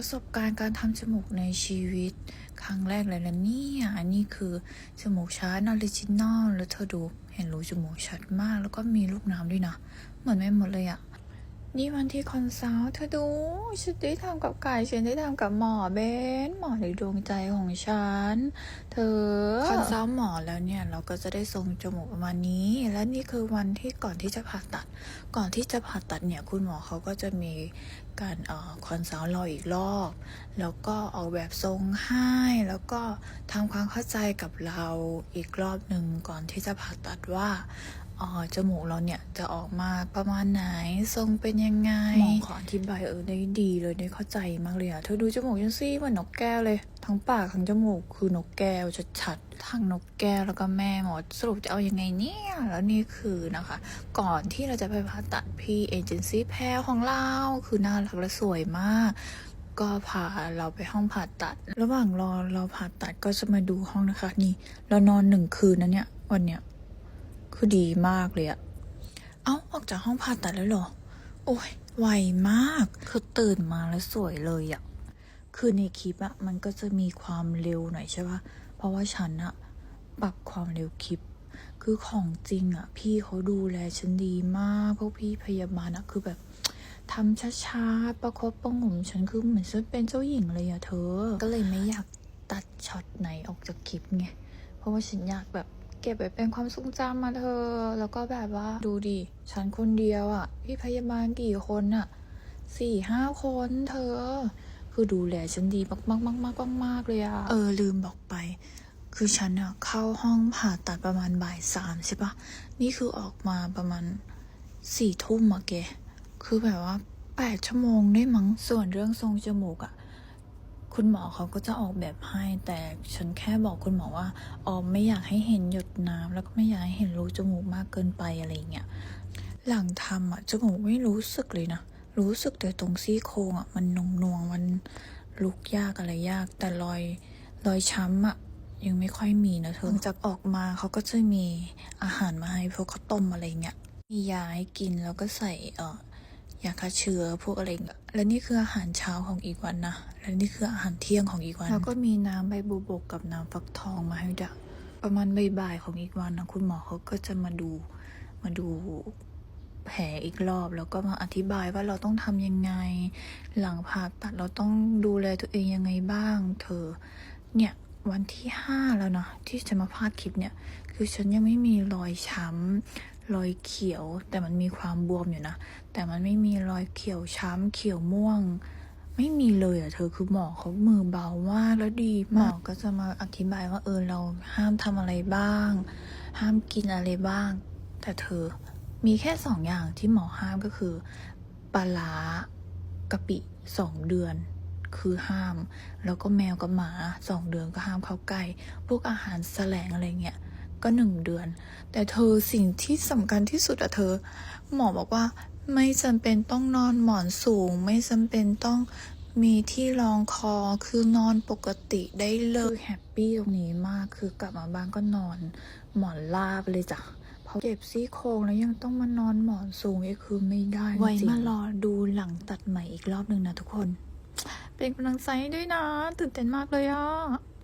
ประสบการณ์การทำจมูกในชีวิต ครั้งแรกเลยนะเนี่ยอันนี้คือจมูกช้าออริจินอลแล้วเธอดูเห็นรูจมูกชัดมาก แล้วก็มีลูกน้ำด้วยนะ เหมือนไม่หมดเลยอะ นี่วันที่คอนซัลท์เธอดู ฉันได้ทำกับไก่ฉันได้ทำกับหมอเบนหมอในดวงใจของฉัน เธอคอนซัลท์หมอแล้วเนี่ย เราก็จะได้ทรงจมูกประมาณนี้ และนี่คือวันที่ก่อนที่จะผ่าตัด ก่อนที่จะผ่าตัดเนี่ย คุณหมอเขาก็จะมีการเอ่อคอนซัลท์เราอีกรอบ แล้วก็ออกแบบทรงให้ แล้วก็ทำความเข้าใจกับเราอีกรอบหนึ่งก่อนที่จะผ่าตัดว่า จมูกเราเนี่ยจะออกมาประมาณไหนทรงเป็นยังไงหมอขออธิบายเออได้ดีเลยได้เข้าใจมากเลยอะเธอดูจมูกฉันสิเหมือนนกแก้วเลย ทั้งปากทั้งจมูกคือนกแก้วชัดๆทั้งนกแก้วแล้วก็แม่หมอสรุปจะเอายังไงเนี่ยแล้วนี่คือนะคะ ก่อนที่เราจะไปผ่าตัดพี่เอเจนซี่แพรของเราคือน่ารักและสวยมากก็พาเราไปห้องผ่าตัด ระหว่างรอเราผ่าตัดก็จะมาดูห้องนะคะ นี่ เรานอนหนึ่งคืนนะเนี่ยวันเนี้ย คือดีมากเลยอะเอ้าออกจากห้องผ่าตัดแล้วเหรอ โอ้ยไวมาก คือตื่นมาแล้วสวยเลยอะคือในคลิปอะมันก็จะมีความเร็วหน่อยใช่ปะเพราะว่าฉันอะปรับความเร็วคลิป คือของจริงอะพี่เขาดูแลฉันดีมากพวกพี่พยาบาลอะคือแบบทำช้าๆ ประคบประหงมฉันคือเหมือนฉันเป็นเจ้าหญิงเลยอะเธอ ก็เลยไม่อยากตัดช็อตไหนออกจากคลิปไง เพราะว่าฉันอยากแบบ เก็บไว้เป็นความทรงจำมาเธอ แล้วก็แบบว่าดูดิฉันคนเดียวอะพี่พยาบาลกี่คนอะสี่ห้าคนเธอ คือดูแลฉันดีมากมากมากมากมากๆเลยอะเออลืมบอกไป คือฉันอะเข้าห้องผ่าตัดประมาณบ่ายสามใช่ปะนี่คือออกมาประมาณสี่ทุ่มอะแกคือแบบว่าแปดชั่วโมงได้มั้งส่วนเรื่องทรงจมูกอะ คุณหมอเขาก็จะออกแบบให้ แต่ฉันแค่บอกคุณหมอว่าออมไม่อยากให้เห็นหยดน้ำแล้วก็ไม่อยากให้เห็นรูจมูกมากเกินไปอะไรเงี้ยหลังทำอะจมูกไม่รู้สึกเลยนะรู้สึกแต่ตรงซี่โครงอะมันนงนวงมันลุกยากอะไรยาก แต่รอยรอยช้ำอะยังไม่ค่อยมีนะเธอหลังจากออกมาเขาก็จะมีอาหารมาให้พวกข้าวต้มอะไรเงี้ยมียาให้กินแล้วก็ใส่เอ่อ ยาฆ่าเชื้อพวกอะไรเงี้ยและนี่คืออาหารเช้าของอีกวันนะ และนี่คืออาหารเที่ยงของอีกวัน แล้วก็มีน้ำใบบัวบกกับน้ำฟักทองมาให้ด้วยประมาณบ่ายๆของอีกวันนะคุณหมอเขาก็จะมาดูมาดูแผลอีกรอบแล้วก็มาอธิบายว่าเราต้องทำยังไง หลังผ่าตัดเราต้องดูแลตัวเองยังไงบ้าง เธอ เนี่ย วันที่ห้าแล้วนะที่จะมาพาดคลิปเนี่ย คือฉันยังไม่มีรอยช้ำรอยเขียว แต่มันมีความบวมอยู่นะ แต่มันไม่มีรอยเขียวช้ำเขียวม่วง ไม่มีเลยอะเธอคือหมอเขามือเบามากแล้วดีหมอก็จะมาอธิบายว่าเออเราห้ามทำอะไรบ้าง ห้ามกินอะไรบ้าง แต่เธอมีแค่สองอย่างที่หมอห้ามก็คือปลาร้ากะปิสองเดือน คือห้าม แล้วก็แมวกับหมาสองเดือนก็ห้ามเข้าใกล้ พวกอาหารแสลงอะไรเงี้ยก็หนึ่งเดือน แต่เธอสิ่งที่สำคัญที่สุดอะเธอ หมอบอกว่าไม่จำเป็นต้องนอนหมอนสูง ไม่จำเป็นต้องมีที่รองคอคือนอนปกติได้เลยแฮปปี้ตรงนี้มากคือกลับมาบ้านก็นอน หมอนลาบเลยจ้ะเพราะเจ็บซี่โครงแล้วยังต้องมานอนหมอนสูงนี่คือไม่ได้ไว้มารอดูหลังตัดใหม่อีกรอบหนึ่งนะทุกคน เป็นกำลังใจให้ด้วยนะ ตื่นเต้นมากเลยอะ